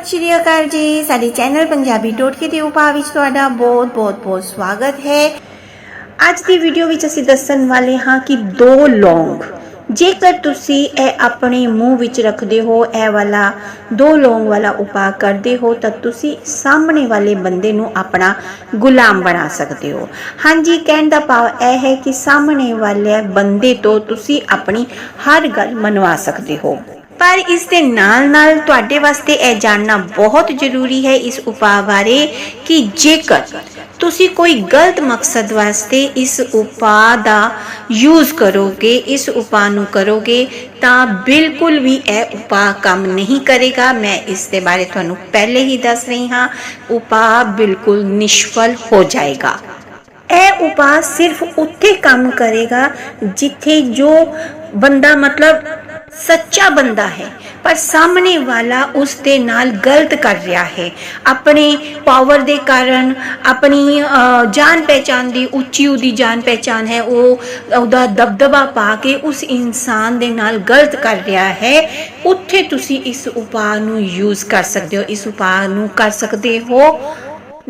ਸਤਿ ਸ਼੍ਰੀ ਅਕਾਲ ਜੀ। ਸਾਡੇ ਚੈਨਲ ਪੰਜਾਬੀ ਟੋਟਕੇ ਦੇ ਉਪਾਅ ਵਿੱਚ ਤੁਹਾਡਾ ਬਹੁਤ ਬਹੁਤ ਬਹੁਤ ਸਵਾਗਤ ਹੈ। ਅੱਜ ਦੀ ਵੀਡੀਓ ਵਿੱਚ ਅਸੀਂ ਦੱਸਣ ਵਾਲੇ ਹਾਂ ਕਿ ਦੋ ਲੌਂਗ। ਜੇਕਰ ਤੁਸੀਂ ਇਹ ਆਪਣੇ ਮੂੰਹ ਵਿੱਚ ਰੱਖਦੇ ਹੋ, ਇਹ ਵਾਲਾ ਦੋ ਲੌਂਗ ਵਾਲਾ ਉਪਾਅ ਕਰਦੇ ਹੋ, ਤਾਂ ਤੁਸੀਂ ਸਾਹਮਣੇ ਵਾਲੇ ਬੰਦੇ ਨੂੰ ਆਪਣਾ ਗੁਲਾਮ ਬਣਾ ਸਕਦੇ ਹੋ। ਹਾਂਜੀ, ਕਹਿਣ ਦਾ ਭਾਵ ਇਹ ਹੈ ਕਿ ਸਾਹਮਣੇ ਵਾਲੇ ਬੰਦੇ ਤੋਂ ਤੁਸੀਂ ਆਪਣੀ ਹਰ ਗੱਲ ਮਨਵਾ ਸਕਦੇ ਹੋ। ਪਰ ਇਸ ਦੇ ਨਾਲ ਨਾਲ ਤੁਹਾਡੇ ਵਾਸਤੇ ਇਹ ਜਾਣਨਾ ਬਹੁਤ ਜ਼ਰੂਰੀ ਹੈ ਇਸ ਉਪਾਅ ਬਾਰੇ ਕਿ ਜੇਕਰ ਤੁਸੀਂ ਕੋਈ ਗਲਤ ਮਕਸਦ ਵਾਸਤੇ ਇਸ ਉਪਾਅ ਦਾ ਯੂਜ਼ ਕਰੋਗੇ, ਇਸ ਉਪਾਅ ਨੂੰ ਕਰੋਗੇ, ਤਾਂ ਬਿਲਕੁਲ ਵੀ ਇਹ ਉਪਾਅ ਕੰਮ ਨਹੀਂ ਕਰੇਗਾ। ਮੈਂ ਇਸ ਦੇ ਬਾਰੇ ਤੁਹਾਨੂੰ ਪਹਿਲੇ ਹੀ ਦੱਸ ਰਹੀ ਹਾਂ, ਉਪਾਅ ਬਿਲਕੁਲ ਨਿਸ਼ਫਲ ਹੋ ਜਾਏਗਾ। ਇਹ ਉਪਾਅ ਸਿਰਫ ਉੱਥੇ ਕੰਮ ਕਰੇਗਾ ਜਿੱਥੇ ਜੋ ਬੰਦਾ ਮਤਲਬ ਸੱਚਾ ਬੰਦਾ ਹੈ, ਪਰ ਸਾਹਮਣੇ ਵਾਲਾ ਉਸ ਦੇ ਨਾਲ ਗਲਤ ਕਰ ਰਿਹਾ ਹੈ। ਆਪਣੇ ਪਾਵਰ ਦੇ ਕਾਰਨ, ਆਪਣੀ ਜਾਣ ਪਹਿਚਾਨ ਦੀ, ਉੱਚੀ ਉਹਦੀ ਜਾਣ ਪਹਿਚਾਨ ਹੈ, ਉਹ, ਉਹਦਾ ਦਬਦਬਾ ਪਾ ਕੇ ਉਸ ਇਨਸਾਨ ਦੇ ਨਾਲ ਗਲਤ ਕਰ ਰਿਹਾ ਹੈ। ਉੱਥੇ ਤੁਸੀਂ ਇਸ ਉਪਾਅ ਨੂੰ ਯੂਜ਼ ਕਰ ਸਕਦੇ ਹੋ, ਇਸ ਉਪਾਅ ਨੂੰ ਕਰ ਸਕਦੇ ਹੋ।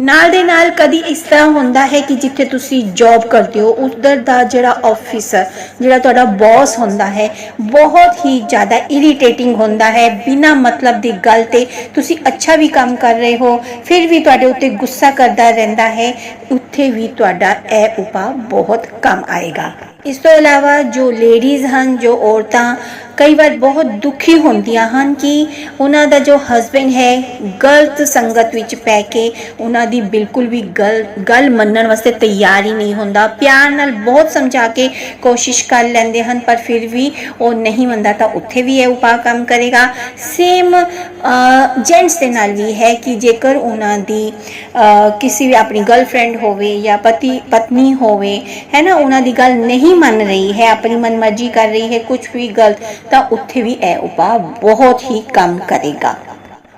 ਨਾਲ ਦੇ ਨਾਲ ਕਦੀ ਇਸ ਤਰ੍ਹਾਂ ਹੁੰਦਾ ਹੈ ਕਿ ਜਿੱਥੇ ਤੁਸੀਂ ਜੌਬ ਕਰਦੇ ਹੋ, ਉਧਰ ਦਾ ਜਿਹੜਾ ਆਫਿਸਰ ਜਿਹੜਾ ਤੁਹਾਡਾ ਬੌਸ ਹੁੰਦਾ ਹੈ, ਬਹੁਤ ਹੀ ਜ਼ਿਆਦਾ ਇਰੀਟੇਟਿੰਗ ਹੁੰਦਾ ਹੈ। ਬਿਨਾ ਮਤਲਬ ਦੀ ਗੱਲ ਤੇ ਤੁਸੀਂ ਅੱਛਾ ਵੀ ਕੰਮ ਕਰ ਰਹੇ ਹੋ, ਫਿਰ ਵੀ ਤੁਹਾਡੇ ਉੱਤੇ ਗੁੱਸਾ ਕਰਦਾ ਰਹਿੰਦਾ ਹੈ। ਉੱਥੇ ਵੀ ਤੁਹਾਡਾ ਇਹ ਉਪਾਅ ਬਹੁਤ ਕੰਮ ਆਏਗਾ। ਇਸ ਤੋਂ ਇਲਾਵਾ ਜੋ ਲੇਡੀਜ਼ ਹਨ, ਜੋ ਔਰਤਾਂ, ਕਈ ਵਾਰ ਬਹੁਤ ਦੁਖੀ ਹੁੰਦੀਆਂ ਹਨ ਕਿ ਉਹਨਾਂ ਦਾ ਜੋ ਹਸਬੰਡ ਹੈ, ਗਲਤ ਸੰਗਤ ਵਿੱਚ ਪੈ ਕੇ ਉਹਨਾਂ ਦੀ ਬਿਲਕੁਲ ਵੀ ਗੱਲ ਗੱਲ ਮੰਨਣ ਵਾਸਤੇ ਤਿਆਰ ਹੀ ਨਹੀਂ ਹੁੰਦਾ। ਪਿਆਰ ਨਾਲ ਬਹੁਤ ਸਮਝਾ ਕੇ ਕੋਸ਼ਿਸ਼ ਕਰ ਲੈਂਦੇ ਹਨ, ਪਰ ਫਿਰ ਵੀ ਉਹ ਨਹੀਂ ਮੰਨਦਾ ਤਾਂ ਉੱਥੇ ਵੀ ਇਹ ਉਪਾਅ ਕੰਮ ਕਰੇਗਾ। ਸੇਮ ਜੈਂਟਸ ਦੇ ਨਾਲ ਵੀ ਹੈ ਕਿ ਜੇਕਰ ਉਹਨਾਂ ਦੀ ਕਿਸੇ ਵੀ ਆਪਣੀ ਗਰਲਫ੍ਰੈਂਡ ਹੋਵੇ ਜਾਂ ਪਤੀ, ਪਤਨੀ ਹੋਵੇ, ਹੈ ਨਾ, ਉਹਨਾਂ ਦੀ ਗੱਲ ਨਹੀਂ ਮੰਨ ਰਹੀ ਹੈ, ਆਪਣੀ ਮਨਮਰਜ਼ੀ ਕਰ ਰਹੀ ਹੈ ਕੁਝ ਵੀ ਗਲਤ, ਤਾਂ ਉੱਥੇ ਵੀ ਇਹ ਉਪਾਅ ਬਹੁਤ ਹੀ ਕੰਮ ਕਰੇਗਾ।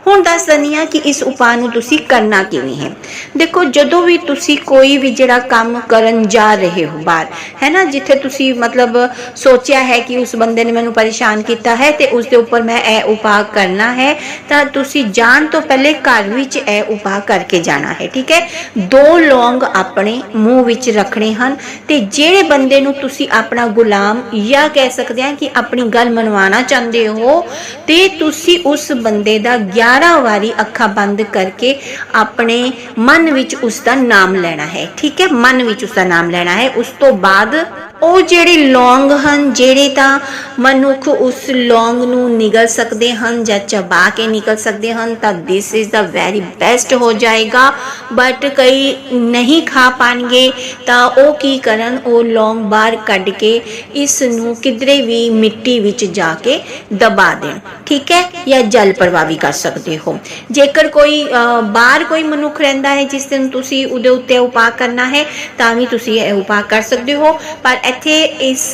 ਹੁਣ ਦੱਸ ਦਿੰਦੀ ਹਾਂ ਕਿ ਇਸ ਉਪਾਅ ਨੂੰ ਤੁਸੀਂ ਕਰਨਾ ਕਿਵੇਂ ਹੈ। ਦੇਖੋ, ਜਦੋਂ ਵੀ ਤੁਸੀਂ ਕੋਈ ਵੀ ਜਿਹੜਾ ਕੰਮ ਕਰਨ ਜਾ ਰਹੇ ਹੋ ਬਾਹਰ, ਹੈ ਨਾ, ਜਿੱਥੇ ਤੁਸੀਂ ਮਤਲਬ ਸੋਚਿਆ ਹੈ ਕਿ ਉਸ ਬੰਦੇ ਨੇ ਮੈਨੂੰ ਪਰੇਸ਼ਾਨ ਕੀਤਾ ਹੈ ਤੇ ਉਸ ਦੇ ਉੱਪਰ ਮੈਂ ਇਹ ਉਪਾਅ ਕਰਨਾ ਹੈ, ਤਾਂ ਤੁਸੀਂ ਜਾਣ ਤੋਂ ਪਹਿਲੇ ਘਰ ਵਿੱਚ ਇਹ ਉਪਾਅ ਕਰਕੇ ਜਾਣਾ ਹੈ, ਠੀਕ ਹੈ? ਦੋ ਲੌਂਗ ਆਪਣੇ ਮੂੰਹ ਵਿੱਚ ਰੱਖਣੇ ਹਨ ਤੇ ਜਿਹੜੇ ਬੰਦੇ ਨੂੰ ਤੁਸੀਂ ਆਪਣਾ ਗੁਲਾਮ ਜਾਂ ਕਹਿ ਸਕਦੇ ਹਾਂ ਕਿ ਆਪਣੀ ਗੱਲ ਮਨਵਾਉਣਾ ਚਾਹੁੰਦੇ ਹੋ, ਤੇ ਤੁਸੀਂ ਉਸ ਬੰਦੇ ਦਾ ਗਿਆਨ 11 ਵਾਰੀ ਅੱਖਾਂ ਬੰਦ ਕਰਕੇ ਆਪਣੇ ਮਨ ਵਿੱਚ ਉਸ ਦਾ ਨਾਮ ਲੈਣਾ ਹੈ। ਠੀਕ ਹੈ? ਮਨ ਵਿੱਚ ਉਸ ਦਾ ਨਾਮ ਲੈਣਾ ਹੈ। ਉਸ ਤੋਂ ਬਾਅਦ ਉਹ ਜਿਹੜੇ ਲੌਂਗ ਹਨ, ਜਿਹੜੇ ਤਾਂ ਮਨੁੱਖ ਉਸ ਲੌਂਗ ਨੂੰ ਨਿਗਲ ਸਕਦੇ ਹਨ ਜਾਂ ਚਬਾ ਕੇ ਨਿਕਲ ਸਕਦੇ ਹਨ, ਤਾਂ this is the very best ਹੋ ਜਾਏਗਾ। ਬਟ ਕਈ ਨਹੀਂ ਖਾ ਪਾਣਗੇ, ਤਾਂ ਉਹ ਕੀ ਕਰਨ? ਉਹ ਲੌਂਗ ਬਾਹਰ ਕੱਢ ਕੇ ਇਸ ਨੂੰ ਕਿਧਰੇ ਵੀ ਮਿੱਟੀ ਵਿੱਚ ਜਾ ਕੇ ਦਬਾ ਦੇਣ। ਠੀਕ ਹੈ? ਜਾਂ ਜਲ ਪ੍ਰਵਾਹ ਵੀ ਕਰ ਸਕਦੇ ਹੋ। ਜੇਕਰ ਕੋਈ ਬਾਹਰ ਕੋਈ ਮਨੁੱਖ ਰਹਿੰਦਾ ਹੈ, ਜਿਸ ਦਿਨ ਤੁਸੀਂ ਉਹਦੇ ਉੱਤੇ ਉਪਾਅ ਕਰਨਾ ਹੈ, ਤਾਂ ਵੀ ਤੁਸੀਂ ਇਹ ਉਪਾਅ ਕਰ ਸਕਦੇ ਹੋ। ਪਰ ਇੱਥੇ ਇਸ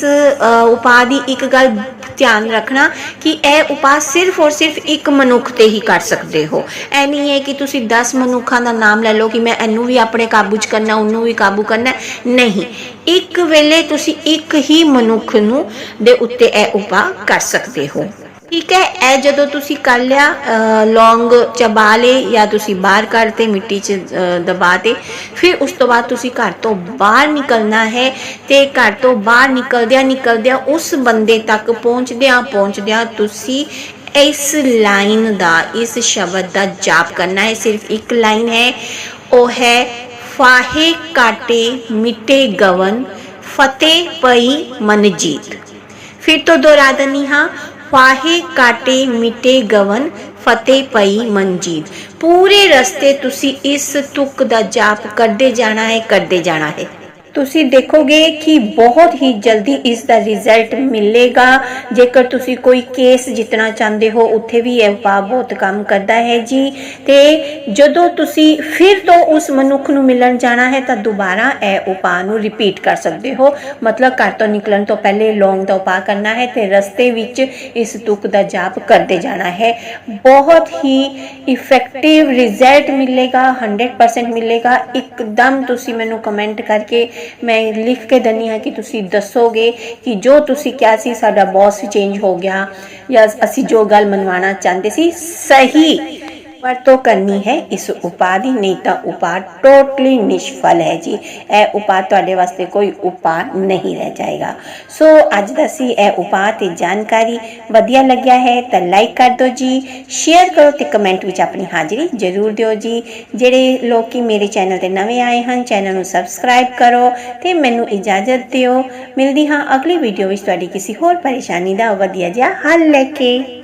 ਉਪਾਅ ਦੀ ਇੱਕ ਗੱਲ ਧਿਆਨ ਰੱਖਣਾ ਕਿ ਇਹ ਉਪਾਅ ਸਿਰਫ ਔਰ ਸਿਰਫ ਇੱਕ ਮਨੁੱਖ ਤੇ ਹੀ ਕਰ ਸਕਦੇ ਹੋ। ਐ ਨਹੀਂ ਹੈ ਕਿ ਤੁਸੀਂ 10 ਮਨੁੱਖਾਂ ਦਾ ਨਾਮ ਲੈ ਲਓ ਕਿ ਮੈਂ ਇਹਨੂੰ ਵੀ ਆਪਣੇ ਕਾਬੂ 'ਚ ਕਰਨਾ, ਉਹਨੂੰ ਵੀ ਕਾਬੂ ਕਰਨਾ, ਨਹੀਂ। ਇੱਕ ਵੇਲੇ ਤੁਸੀਂ ਇੱਕ ਹੀ ਮਨੁੱਖ ਨੂੰ ਦੇ ਉੱਤੇ ਇਹ ਉਪਾਅ ਕਰ ਸਕਦੇ ਹੋ। ਠੀਕ ਹੈ, ਇਹ ਜਦੋਂ ਤੁਸੀਂ ਕਰ ਲਿਆ ਲੌਂਗ ਚਬਾ ਲੇ ਜਾਂ ਤੁਸੀਂ ਬਾਹਰ ਕਰਤੇ ਮਿੱਟੀ 'ਚ ਦਬਾ ਤੇ, ਫਿਰ ਉਸ ਤੋਂ ਬਾਅਦ ਤੁਸੀਂ ਘਰ ਤੋਂ ਬਾਹਰ ਨਿਕਲਣਾ ਹੈ ਤੇ ਘਰ ਤੋਂ ਬਾਹਰ ਨਿਕਲਦਿਆਂ ਨਿਕਲਦਿਆਂ ਉਸ ਬੰਦੇ ਤੱਕ ਪਹੁੰਚਦਿਆਂ ਪਹੁੰਚਦਿਆਂ ਤੁਸੀਂ ਇਸ ਲਾਈਨ ਦਾ, ਇਸ ਸ਼ਬਦ ਦਾ ਜਾਪ ਕਰਨਾ ਹੈ। ਸਿਰਫ ਇੱਕ ਲਾਈਨ ਹੈ, ਉਹ ਹੈ, ਫਾਹੇ ਕਾਟੇ ਮਿੱਟੇ ਗਵਨ, ਫਤਿਹ ਪਈ ਮਨਜੀਤ। ਫਿਰ ਤੋਂ ਦੁਹਰਾ ਦਿੰਦੀ ਹਾਂ ਫਾਹੇ ਕਾਟੇ ਮਿਟੇ ਗਵਨ, ਫਤਿਹ ਪਈ ਮਨਜੀਤ। ਪੂਰੇ ਰਸਤੇ ਤੁਸੀਂ ਇਸ ਤੁਕ ਦਾ ਜਾਪ ਕਰਦੇ ਜਾਣਾ ਹੈ ਕਰਦੇ ਜਾਣਾ ਹੈ। ਤੁਸੀਂ ਦੇਖੋਗੇ ਕਿ ਬਹੁਤ ਹੀ ਜਲਦੀ ਇਸ ਦਾ ਰਿਜ਼ਲਟ ਮਿਲੇਗਾ। ਜੇਕਰ ਤੁਸੀਂ ਕੋਈ ਕੇਸ ਜਿੱਤਣਾ ਚਾਹੁੰਦੇ ਹੋ, ਉੱਥੇ ਵੀ ਇਹ ਉਪਾਅ ਬਹੁਤ ਕੰਮ ਕਰਦਾ ਹੈ ਜੀ। ਤੇ ਜਦੋਂ ਤੁਸੀਂ ਫਿਰ ਤੋਂ ਉਸ ਮਨੁੱਖ ਨੂੰ ਮਿਲਣ ਜਾਣਾ ਹੈ, ਤਾਂ ਦੁਬਾਰਾ ਇਹ ਉਪਾਅ ਨੂੰ ਰਿਪੀਟ ਕਰ ਸਕਦੇ ਹੋ। ਮਤਲਬ ਘਰ ਤੋਂ ਨਿਕਲਣ ਤੋਂ ਪਹਿਲੇ ਲੌਂਗ ਦਾ ਉਪਾਅ ਕਰਨਾ ਹੈ ਤੇ ਰਸਤੇ ਵਿੱਚ ਇਸ ਤੁਕ ਦਾ ਜਾਪ ਕਰਦੇ ਜਾਣਾ ਹੈ। ਬਹੁਤ ਹੀ ਇਫੈਕਟਿਵ ਰਿਜ਼ਲਟ ਮਿਲੇਗਾ 100% ਮਿਲੇਗਾ। ਇੱਕਦਮ ਤੁਸੀਂ ਮੈਨੂੰ ਕਮੈਂਟ ਕਰਕੇ ਮੈਂ ਲਿਖ ਕੇ ਦਨੀ ਹਾਂ ਕਿ ਤੁਸੀਂ ਦੱਸੋਗੇ ਕਿ ਜੋ ਤੁਸੀਂ ਕਿਹਾ ਸੀ, ਸਾਡਾ ਬੌਸ ਚੇਂਜ ਹੋ ਗਿਆ। ਜਾਂ ਅਸੀਂ ਜੋ ਗੱਲ ਮਨਵਾਉਣਾ ਚਾਹੁੰਦੇ ਸੀ, ਸਹੀ। ਵਰਤੋਂ ਕਰਨੀ ਹੈ ਇਸ ਉਪਾਅ ਦੀ, ਨਹੀਂ ਤਾਂ ਉਪਾਅ ਟੋਟਲੀ ਨਿਸ਼ਫਲ ਹੈ ਜੀ। ਇਹ ਉਪਾਅ ਤੁਹਾਡੇ ਵਾਸਤੇ ਕੋਈ ਉਪਾਅ ਨਹੀਂ ਰਹਿ ਜਾਏਗਾ। ਸੋ ਅੱਜ ਦਾ ਸੀ ਇਹ ਉਪਾਅ ਤੇ ਜਾਣਕਾਰੀ ਵਧੀਆ ਲੱਗਿਆ ਹੈ ਤਾਂ ਲਾਈਕ ਕਰ ਦਿਓ ਜੀ ਸ਼ੇਅਰ ਕਰੋ ਤੇ ਕਮੈਂਟ ਵਿੱਚ ਆਪਣੀ ਹਾਜ਼ਰੀ ਜ਼ਰੂਰ ਦਿਓ ਜੀ। ਜਿਹੜੇ ਲੋਕੀ ਮੇਰੇ ਚੈਨਲ ਤੇ ਨਵੇਂ ਆਏ ਹਨ ਚੈਨਲ ਨੂੰ ਸਬਸਕ੍ਰਾਈਬ ਕਰੋ ਤੇ ਮੈਨੂੰ ਇਜਾਜ਼ਤ ਦਿਓ। ਮਿਲਦੀ ਹਾਂ ਅਗਲੀ ਵੀਡੀਓ ਵਿੱਚ ਤੁਹਾਡੀ ਕਿਸੇ ਹੋਰ ਪਰੇਸ਼ਾਨੀ ਦਾ ਵਧੀਆ ਜਿਹਾ ਹੱਲ ਲੈ ਕੇ।